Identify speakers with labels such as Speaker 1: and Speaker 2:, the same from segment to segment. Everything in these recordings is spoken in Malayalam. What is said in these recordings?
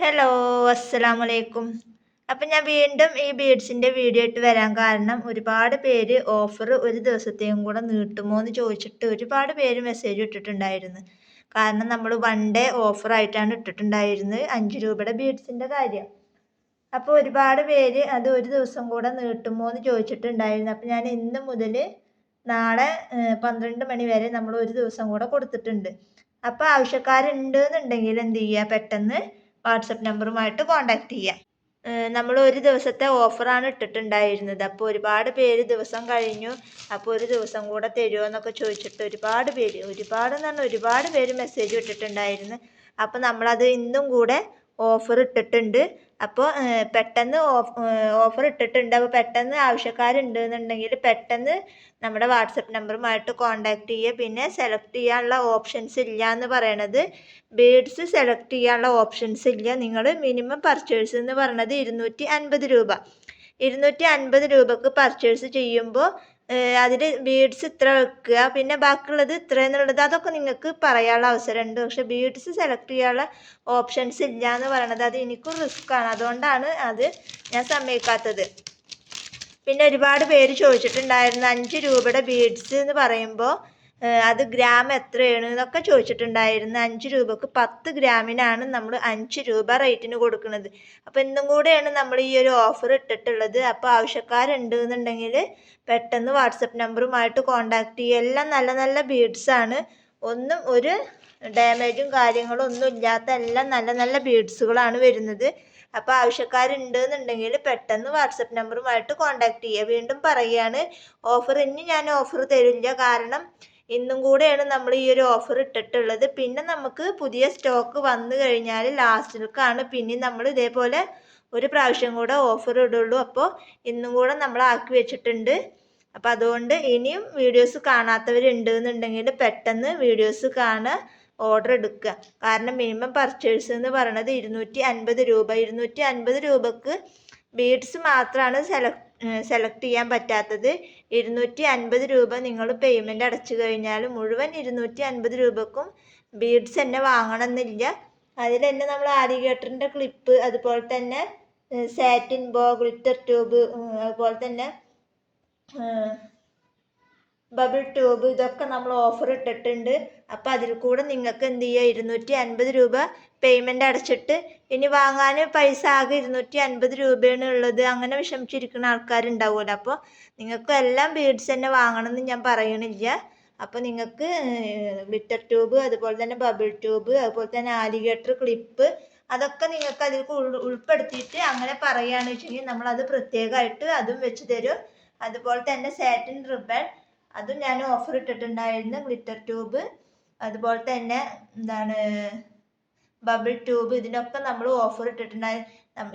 Speaker 1: ഹലോ അസ്സലാമു അലൈക്കും അപ്പം ഞാൻ വീണ്ടും ഈ ബീഡ്സിന്റെ വീഡിയോ ഇട്ട് വരാൻ കാരണം ഒരുപാട് പേര് ഓഫർ ഒരു ദിവസത്തെയും കൂടെ നീട്ടുമോ എന്ന് ചോദിച്ചിട്ട് ഒരുപാട് പേര് മെസ്സേജ് ഇട്ടിട്ടുണ്ടായിരുന്നു. കാരണം നമ്മൾ വൺ ഡേ ഓഫറായിട്ടാണ് ഇട്ടിട്ടുണ്ടായിരുന്നത് അഞ്ച് രൂപയുടെ ബീഡ്സിന്റെ കാര്യം. അപ്പോൾ ഒരുപാട് പേര് അത് ഒരു ദിവസം കൂടെ നീട്ടുമോ എന്ന് ചോദിച്ചിട്ടുണ്ടായിരുന്നു. അപ്പോൾ ഞാൻ ഇന്ന് മുതൽ നാളെ പന്ത്രണ്ട് മണി വരെ നമ്മൾ ഒരു ദിവസം കൂടെ കൊടുത്തിട്ടുണ്ട്. അപ്പോൾ ആവശ്യക്കാരുണ്ട് എന്നുണ്ടെങ്കിൽ എന്ത് ചെയ്യുക? പെട്ടെന്ന് വാട്സപ്പ് നമ്പറുമായിട്ട് കോൺടാക്റ്റ് ചെയ്യാം. നമ്മൾ ഒരു ദിവസത്തെ ഓഫറാണ് ഇട്ടിട്ടുണ്ടായിരുന്നത്. അപ്പോൾ ഒരുപാട് പേര് ദിവസം കഴിഞ്ഞു. അപ്പോൾ ഒരു ദിവസം കൂടെ തരുമോ എന്നൊക്കെ ചോദിച്ചിട്ട് ഒരുപാട് പേര് ഒരുപാട് എന്ന് പറഞ്ഞാൽ ഒരുപാട് പേര് മെസ്സേജ് ഇട്ടിട്ടുണ്ടായിരുന്നു. അപ്പോൾ നമ്മളത് ഇന്നും കൂടെ ഓഫർ ഇട്ടിട്ടുണ്ട്. അപ്പോൾ പെട്ടെന്ന് ഓഫർ ഇട്ടിട്ടുണ്ട്. അപ്പോൾ പെട്ടെന്ന് ആവശ്യക്കാരുണ്ട് എന്നുണ്ടെങ്കിൽ പെട്ടെന്ന് നമ്മുടെ വാട്സപ്പ് നമ്പറുമായിട്ട് കോൺടാക്റ്റ് ചെയ്യുക. പിന്നെ സെലക്ട് ചെയ്യാനുള്ള ഓപ്ഷൻസ് ഇല്ല എന്ന് പറയണത്. ബീഡ്സ് സെലക്ട് ചെയ്യാനുള്ള ഓപ്ഷൻസ് ഇല്ല. നിങ്ങൾ മിനിമം പർച്ചേസ് എന്ന് പറയണത് ഇരുന്നൂറ്റി അൻപത് രൂപ. ഇരുന്നൂറ്റി അൻപത് രൂപക്ക് പർച്ചേസ് ചെയ്യുമ്പോൾ അതിൽ ബീഡ്സ് ഇത്ര വെക്കുക. പിന്നെ ബാക്കിയുള്ളത് ഇത്ര എന്നുള്ളത് അതൊക്കെ നിങ്ങൾക്ക് പറയാനുള്ള അവസരമുണ്ട്. പക്ഷെ ബീഡ്സ് സെലക്ട് ചെയ്യാനുള്ള ഓപ്ഷൻസ് ഇല്ല എന്ന് പറയണത് അത് എനിക്കും റിസ്ക്കാണ് അതുകൊണ്ടാണ് അത് ഞാൻ സമ്മതിക്കാത്തത്. പിന്നെ ഒരുപാട് പേര് ചോദിച്ചിട്ടുണ്ടായിരുന്നു അഞ്ച് രൂപയുടെ ബീഡ്സ് എന്ന് പറയുമ്പോൾ അത് ഗ്രാം എത്രയാണ് എന്നൊക്കെ ചോദിച്ചിട്ടുണ്ടായിരുന്നു. അഞ്ച് രൂപക്ക് പത്ത് ഗ്രാമിനാണ് നമ്മൾ അഞ്ച് രൂപ റേറ്റിന് കൊടുക്കുന്നത്. അപ്പോൾ ഇന്നും കൂടെയാണ് നമ്മൾ ഈ ഒരു ഓഫർ ഇട്ടിട്ടുള്ളത്. അപ്പോൾ ആവശ്യക്കാരുണ്ട് എന്നുണ്ടെങ്കിൽ പെട്ടെന്ന് വാട്സപ്പ് നമ്പറുമായിട്ട് കോൺടാക്റ്റ് ചെയ്യുക. എല്ലാം നല്ല നല്ല ബീഡ്സാണ് ഒന്നും ഒരു ഡാമേജും കാര്യങ്ങളും ഒന്നും ഇല്ലാത്ത എല്ലാം നല്ല നല്ല ബീഡ്സുകളാണ് വരുന്നത്. അപ്പോൾ ആവശ്യക്കാരുണ്ട് എന്നുണ്ടെങ്കിൽ പെട്ടെന്ന് വാട്സപ്പ് നമ്പറുമായിട്ട് കോൺടാക്ട് ചെയ്യുക. വീണ്ടും പറയുകയാണ് ഓഫർ ഇനി ഞാൻ ഓഫർ തരില്ല. കാരണം ഇന്നും കൂടെയാണ് നമ്മൾ ഈ ഒരു ഓഫർ ഇട്ടിട്ടുള്ളത്. പിന്നെ നമുക്ക് പുതിയ സ്റ്റോക്ക് വന്നു കഴിഞ്ഞാൽ ലാസ്റ്റിലേക്കാണ് പിന്നെ നമ്മൾ ഇതേപോലെ ഒരു പ്രാവശ്യം കൂടെ ഓഫർ ഇടുള്ളൂ. അപ്പോൾ ഇന്നും കൂടെ നമ്മൾ ആക്കി വെച്ചിട്ടുണ്ട്. അപ്പോൾ അതുകൊണ്ട് ഇനിയും വീഡിയോസ് കാണാത്തവരുണ്ട് എന്നുണ്ടെങ്കിൽ പെട്ടെന്ന് വീഡിയോസ് കാണുക ഓർഡർ എടുക്കുക. കാരണം മിനിമം പർച്ചേസ് എന്ന് പറയുന്നത് ഇരുന്നൂറ്റി അൻപത് രൂപ. ഇരുന്നൂറ്റി അൻപത് രൂപക്ക് ബീഡ്സ് മാത്രമാണ് സെലക്ട് സെലക്ട് ചെയ്യാൻ പറ്റാത്തത് ഇരുന്നൂറ്റി അൻപത് രൂപ നിങ്ങൾ പേയ്മെന്റ് അടച്ചു കഴിഞ്ഞാൽ മുഴുവൻ ഇരുന്നൂറ്റി അൻപത് രൂപക്കും ബീഡ്സ് തന്നെ വാങ്ങണമെന്നില്ല. അതിൽ തന്നെ നമ്മൾ ആലിഗേറ്ററിന്റെ ക്ലിപ്പ് അതുപോലെ തന്നെ സാറ്റിൻ ബോ ഗ്ലിറ്റർ ട്യൂബ് അതുപോലെ തന്നെ ബബിൾ ട്യൂബ് ഇതൊക്കെ നമ്മൾ ഓഫർ ഇട്ടിട്ടുണ്ട്. അപ്പോൾ അതിൽ കൂടെ നിങ്ങൾക്ക് എന്ത് ചെയ്യുക ഇരുന്നൂറ്റി അൻപത് രൂപ പേയ്മെന്റ് അടച്ചിട്ട് ഇനി വാങ്ങാൻ പൈസ ആകെ ഇരുന്നൂറ്റി അൻപത് രൂപയാണ് ഉള്ളത്. അങ്ങനെ വിഷമിച്ചിരിക്കുന്ന ആൾക്കാരുണ്ടാവുമല്ലോ. അപ്പോൾ നിങ്ങൾക്ക് എല്ലാം ബീഡ്സ് തന്നെ വാങ്ങണമെന്ന് ഞാൻ പറയണില്ല. അപ്പോൾ നിങ്ങൾക്ക് ഗ്ലിറ്റർ ട്യൂബ് അതുപോലെ തന്നെ ബബിൾ ട്യൂബ് അതുപോലെ തന്നെ ആലിഗേറ്റർ ക്ലിപ്പ് അതൊക്കെ നിങ്ങൾക്ക് അതിൽ ഉൾപ്പെടുത്തിയിട്ട് അങ്ങനെ പറയുകയാണെന്ന് വെച്ചെങ്കിൽ നമ്മളത് പ്രത്യേകമായിട്ട് അതും വെച്ച് തരും. അതുപോലെ തന്നെ സാറ്റിൻ റിബൺ അതും ഞാൻ ഓഫർ ഇട്ടിട്ടുണ്ടായിരുന്നു. ഗ്ലിറ്റർ ട്യൂബ് അതുപോലെ തന്നെ എന്താണ് ബബിൾ ട്യൂബ് ഇതിനൊക്കെ നമ്മൾ ഓഫർ ഇട്ടിട്ടുണ്ടായി.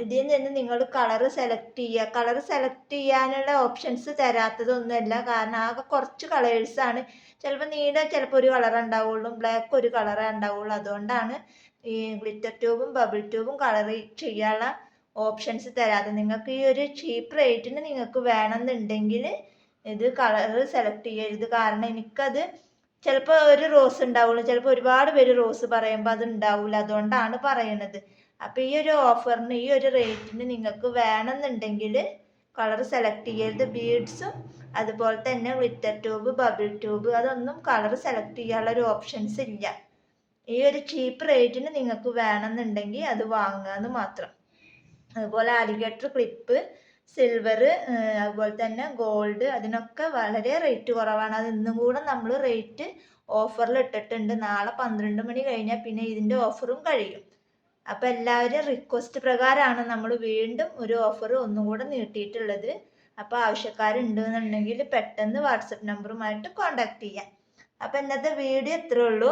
Speaker 1: ഇതിൽ നിന്ന് നിങ്ങൾ കളർ സെലക്ട് ചെയ്യുക. കളർ സെലക്ട് ചെയ്യാനുള്ള ഓപ്ഷൻസ് തരാത്തതൊന്നുമല്ല. കാരണം ആകെ കുറച്ച് കളേഴ്സാണ് ചിലപ്പോൾ നീല ചിലപ്പോൾ ഒരു കളർ ഉണ്ടാവുള്ളൂ. ബ്ലാക്ക് ഒരു കളറേ ഉണ്ടാവുള്ളൂ. അതുകൊണ്ടാണ് ഈ ഗ്ലിറ്റർ ട്യൂബും ബബിൾ ട്യൂബും കളർ ചെയ്യാനുള്ള ഓപ്ഷൻസ് തരാതെ നിങ്ങൾക്ക് ഈ ഒരു ചീപ്പ് റേറ്റിന് നിങ്ങൾക്ക് വേണമെന്നുണ്ടെങ്കിൽ ഇത് കളർ സെലക്ട് ചെയ്യരുത് കാരണം എനിക്കത് ചിലപ്പോൾ ഒരു റോസ് ഉണ്ടാവുള്ളൂ. ചിലപ്പോൾ ഒരുപാട് പേര് റോസ് പറയുമ്പോൾ അത് ഉണ്ടാവില്ല അതുകൊണ്ടാണ് പറയണത്. അപ്പോൾ ഈ ഒരു ഓഫറിന് ഈ ഒരു റേറ്റിന് നിങ്ങൾക്ക് വേണമെന്നുണ്ടെങ്കിൽ കളർ സെലക്ട് ചെയ്യരുത്. ബീഡ്സും അതുപോലെ തന്നെ ഗ്ലിറ്റർ ട്യൂബ് ബബിൾ ട്യൂബ് അതൊന്നും കളർ സെലക്ട് ചെയ്യാനുള്ള ഒരു ഓപ്ഷൻസ് ഇല്ല. ഈ ഒരു ചീപ്പ് റേറ്റിന് നിങ്ങൾക്ക് വേണമെന്നുണ്ടെങ്കിൽ അത് വാങ്ങാന്ന് മാത്രം. അതുപോലെ അലിഗേറ്റർ ക്ലിപ്പ് സിൽവർ അതുപോലെ തന്നെ ഗോൾഡ് അതിനൊക്കെ വളരെ റേറ്റ് കുറവാണ്. അത് ഇന്നും കൂടെ നമ്മൾ റേറ്റ് ഓഫറിൽ ഇട്ടിട്ടുണ്ട്. നാളെ പന്ത്രണ്ട് മണി കഴിഞ്ഞാൽ പിന്നെ ഇതിന്റെ ഓഫറും കഴിയും. അപ്പോൾ എല്ലാവരും റിക്വസ്റ്റ് പ്രകാരമാണ് നമ്മൾ വീണ്ടും ഒരു ഓഫർ ഒന്നും കൂടെ നീട്ടിയിട്ടുള്ളത്. അപ്പോൾ ആവശ്യക്കാരുണ്ട് എന്നുണ്ടെങ്കിൽ പെട്ടെന്ന് വാട്സപ്പ് നമ്പറുമായിട്ട് കോൺടാക്ട് ചെയ്യാം. അപ്പം ഇന്നത്തെ വീഡിയോ ഇത്രേ ഉള്ളൂ.